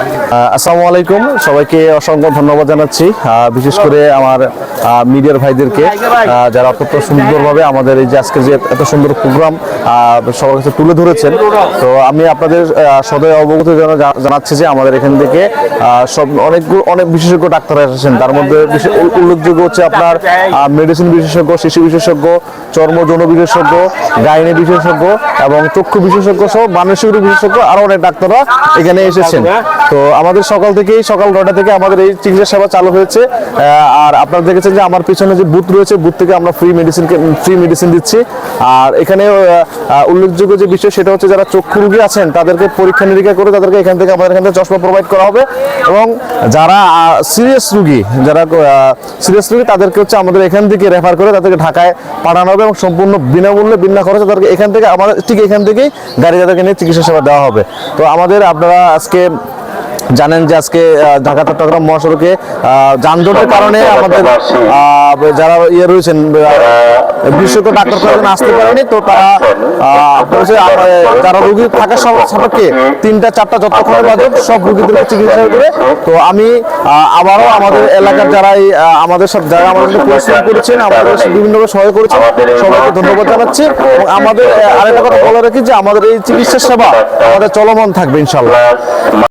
আসসালামু আলাইকুম। সবাইকে অসংখ্য ধন্যবাদ জানাচ্ছি। বিশেষ করে আমার মিডিয়ার ভাইদেরকে যারা অত্যন্ত সুন্দরভাবে আমাদের এই যে আজকে যে এত সুন্দর প্রোগ্রাম সবার কাছে তুলে ধরেছেন। তো আমি আপনাদের সদয় অবগত জানা- জানাচ্ছি যে আমাদের এখান থেকে সব অনেকগুলো অনেক বিশেষজ্ঞ ডাক্তার এসেছেন। তার মধ্যে উল্লেখযোগ্য হচ্ছে আপনার মেডিসিন বিশেষজ্ঞ, শিশু বিশেষজ্ঞ চর্ম যৌন বিশেষজ্ঞ, গাইনি বিশেষজ্ঞ এবং চক্ষু বিশেষজ্ঞ সহ মানসিক বিশেষজ্ঞ আরও অনেক ডাক্তাররা এখানে এসেছেন। তো আমাদের সকাল থেকেই, সকাল নটা থেকে আমাদের এই চিকিৎসা সেবা চালু হয়েছে। আর আপনারা দেখেছেন যে আমার পিছনে যে বুথ রয়েছে, বুথ থেকে আমরা ফ্রি মেডিসিন ফ্রি মেডিসিন দিচ্ছি। আর এখানে উল্লেখযোগ্য যে বিষয় সেটা হচ্ছে যারা চক্ষু রুগী আছেন, তাদেরকে পরীক্ষা নিরীক্ষা করে তাদেরকে এখান থেকে আমাদের এখান থেকে চশমা প্রোভাইড করা হবে। এবং যারা সিরিয়াস রুগী, যারা সিরিয়াস রুগী, তাদেরকে হচ্ছে আমাদের এখান থেকে রেফার করে তাদেরকে ঢাকায় পাঠানো হবে এবং সম্পূর্ণ বিনামূল্যে, বিনা খরচে তাদেরকে এখান থেকে আমাদের, ঠিক এখান থেকেই গাড়ি তাদেরকে নিয়ে চিকিৎসা সেবা দেওয়া হবে। তো আমাদের আপনারা আজকে জানেন যে আজকে ঢাকা, চট্টগ্রাম মহাসড়কে যানজটের কারণে আমাদের যারা ইয়ে রয়েছেন বিশেষজ্ঞ ডাক্তার কয়েকজন আসতে পারেনি, তো তারা যারা রোগী থাকার সাপেক্ষে তিনটা, চারটা যতক্ষণে বাজক সব রোগীদেরকে চিকিৎসা করে, তো আমি আবারও আমাদের এলাকার যারা আমাদের সব, যারা আমাদের পরিশ্রম করেছেন, আমাদের বিভিন্নভাবে সহায় করেছেন, সবাইকে ধন্যবাদ জানাচ্ছি এবং আমাদের আরেকটা কথা বলে রাখি যে আমাদের এই চিকিৎসা সেবা আমাদের চলমান থাকবে ইনশাল্লাহ